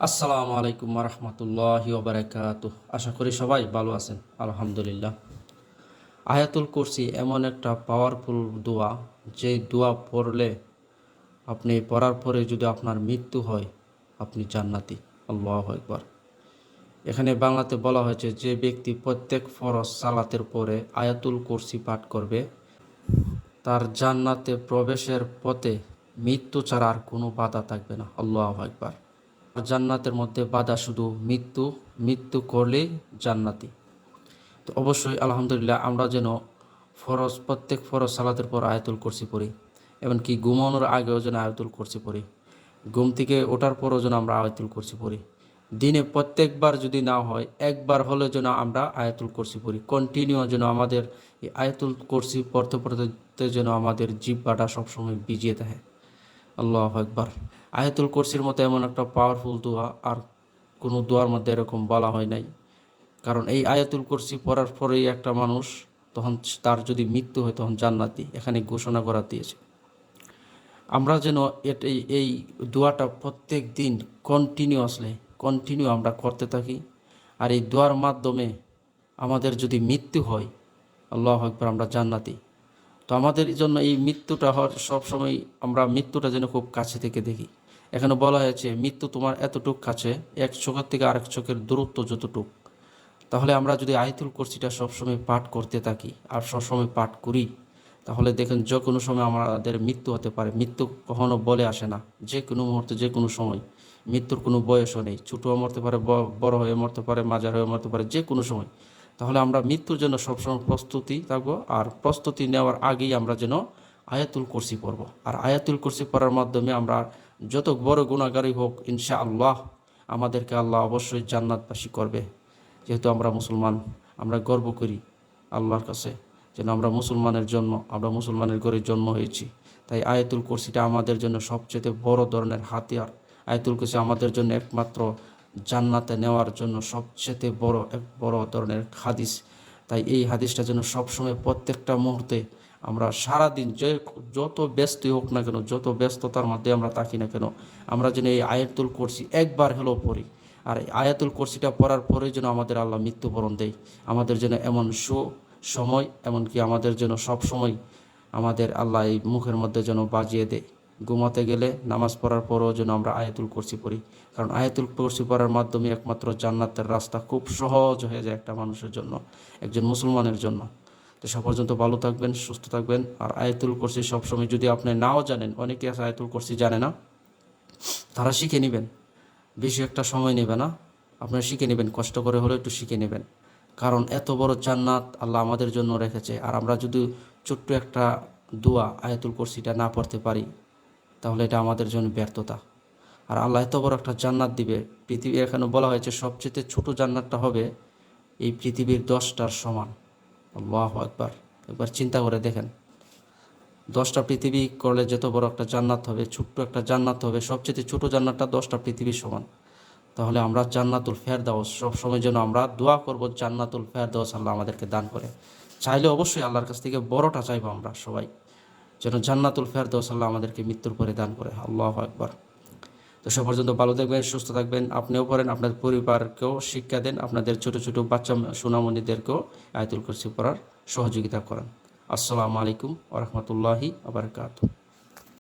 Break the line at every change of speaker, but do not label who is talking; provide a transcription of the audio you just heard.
আসসালামু আলাইকুম রহমতুল্লাহি ওবরাকাত আশা করি সবাই ভালো আছেন। আলহামদুলিল্লাহ। আয়াতুল কুরসি এমন একটা পাওয়ারফুল দোয়া। যে দোয়া পড়লে আপনি, পড়ার পরে যদি আপনার মৃত্যু হয়, আপনি জান্নাতি। আল্লাহ একবার এখানে বাংলাতে বলা হয়েছে, যে ব্যক্তি প্রত্যেক ফরজ সালাতের পরে আয়াতুল কুরসি পাঠ করবে, তার জান্নাতে প্রবেশের পথে মৃত্যু ছাড়া আর কোনো বাধা থাকবে না। আল্লাহ একবার আর জান্নাতের মধ্যে বাধা শুধু মৃত্যু মৃত্যু করলেই জান্নাতি। তো অবশ্যই আলহামদুলিল্লাহ আমরা যেন ফরজ, প্রত্যেক ফরজ সালাতের পর আয়াতুল কুরসি পড়ি, এমনকি ঘুমানোর আগেও যেন আয়াতুল কুরসি পড়ি। ঘুম থেকে ওঠার পরও যেন আমরা আয়াতুল কুরসি পড়ি। দিনে প্রত্যেকবার যদি না হয়, একবার হলে যেন আমরা আয়াতুল কুরসি পড়ি। কন্টিনিউ যেন আমাদের এই আয়াতুল কুরসি পড়তে পড়তে যেন আমাদের জিব্বাটা সবসময় ভিজিয়ে থাকে। আল্লাহ একবার আয়াতুল কুরসির মতো এমন একটা পাওয়ারফুল দোয়া আর কোনো দোয়ার মধ্যে এরকম বলা হয় নাই। কারণ এই আয়াতুল কুরসি পড়ার পরেই একটা মানুষ তখন তার যদি মৃত্যু হয় তখন জান্নাতি, এখানে ঘোষণা করা দিয়েছে। আমরা যেন এটাই এই দোয়াটা প্রত্যেক দিন কন্টিনিউয়াসলি কন্টিনিউ আমরা করতে থাকি আর এই দোয়ার মাধ্যমে আমাদের যদি মৃত্যু হয়, আল্লাহ একবার আমরা জান্নাতি। তো আমাদের জন্য এই মৃত্যুটা হওয়ার সবসময় আমরা মৃত্যুটা যেন খুব কাছে থেকে দেখি। এখানে বলা হয়েছে, মৃত্যু তোমার এতটুক কাছে, এক চোখের থেকে আরেক চোখের দূরত্ব যতটুক। তাহলে আমরা যদি আয়তুল কুরসিটা সবসময় পাঠ করতে থাকি আর সবসময় পাঠ করি, তাহলে দেখেন যে কোনো সময় আমাদের মৃত্যু হতে পারে। মৃত্যু কখনো বলে আসে না। যে কোনো মুহূর্তে, যে কোনো সময়। মৃত্যুর কোনো বয়সও নেই। ছোটো মরতে পারে বড় হয়ে মরতে পারে, মাঝার হয়ে মরতে পারে, যে কোনো সময়। তাহলে আমরা মৃত্যুর জন্য সবসময় প্রস্তুতি থাকব আর প্রস্তুতি নেওয়ার আগেই আমরা যেন আয়াতুল কুরসি পড়ব। আর আয়াতুল কুরসি পড়ার মাধ্যমে আমরা যত বড় গুণাগারী হোক ইনশা আল্লাহ আমাদেরকে আল্লাহ অবশ্যই জান্নাতবাসী করবে। যেহেতু আমরা মুসলমান, আমরা গর্ব করি আল্লাহর কাছে যেন আমরা মুসলমানের জন্ম, আমরা মুসলমানের ঘরে জন্ম হয়েছি। তাই আয়াতুল কুরসিটা আমাদের জন্য সবচেয়ে বড় ধরনের হাতিয়ার। আয়াতুল কুরসি আমাদের জন্য একমাত্র জান্নাতে নেওয়ার জন্য সবচেয়ে বড়, এক বড় ধরনের হাদিস। তাই এই হাদিসটা যেন সবসময় প্রত্যেকটা মুহূর্তে আমরা সারাদিন যে যত ব্যস্তই হোক না কেন, যত ব্যস্ততার মধ্যে আমরা থাকি না কেন, আমরা যেন এই আয়াতুল কুরসি একবার হলেও পড়ি। আর এই আয়াতুল কুরসিটা পড়ার পরে যেন আমাদের আল্লাহ মৃত্যুবরণ দেয়। আমাদের যেন এমন সু, সময়, এমনকি আমাদের যেন সব সময় আমাদের আল্লাহ এই মুখের মধ্যে যেন বাজিয়ে দেয়। ঘুমাতে গেলে নামাজ পড়ার পরেও যেন আমরা আয়াতুল কুরসি পড়ি। কারণ আয়াতুল কুরসি পড়ার মাধ্যমে একমাত্র জান্নাতের রাস্তা খুব সহজ হয়ে যায় একটা মানুষের জন্য, একজন মুসলমানের জন্য। তো সব পর্যন্ত ভালো থাকবেন, সুস্থ থাকবেন। আর আয়াতুল কুরসি সবসময় যদি আপনি নাও জানেন, অনেকে আছে আয়াতুল কুরসি জানে না, তারা শিখে নেবেন। বেশি একটা সময় নেবে না। আপনারা শিখে নেবেন, কষ্ট করে হলেও একটু শিখে নেবেন। কারণ এত বড় জান্নাত আল্লাহ আমাদের জন্য রেখেছে। আর আমরা যদি ছোট্ট একটা দোয়া আয়াতুল কুরসিটা না পড়তে পারি, তাহলে এটা আমাদের জন্য ব্যর্থতা। আর আল্লাহ এত বড় একটা জান্নাত দিবে। পৃথিবী এখানে বলা হয়েছে, সবচেয়ে ছোট জান্নাতটা হবে এই পৃথিবীর দশটার সমান। আল্লাহ একবার একবার চিন্তা করে দেখেন। দশটা পৃথিবী করলে যত বড় একটা জান্নাত হবে, ছোট্ট একটা জান্নাত হবে, সবচেয়ে ছোট জান্নাতটা দশটা পৃথিবীর সমান। তাহলে আমরা জান্নাতুল ফের ফেরদাউস, সবসময় যেন আমরা দোয়া করব জান্নাতুল ফের ফেরদাউস আল্লাহ আমাদেরকে দান করে। চাইলে অবশ্যই আল্লাহর কাছ থেকে বড়টা চাইব আমরা সবাই। যেন জান্নাতুল ফের ফেরদাউস আল্লাহ আমাদেরকে মৃত্যুর পরে দান করে। আল্লাহ একবার তো সব পর্যন্ত ভালো থাকবেন, সুস্থ থাকবেন। আপনিও পড়েন, আপনার পরিবারকেও শিক্ষা দেন, আপনাদের ছোট ছোট বাচ্চা সোনামণিদেরকেও আয়তুল কুরসি পড়ার সহযোগিতা করেন। আসসালামু আলাইকুম ওরহমতুল্লাহি আবরকাত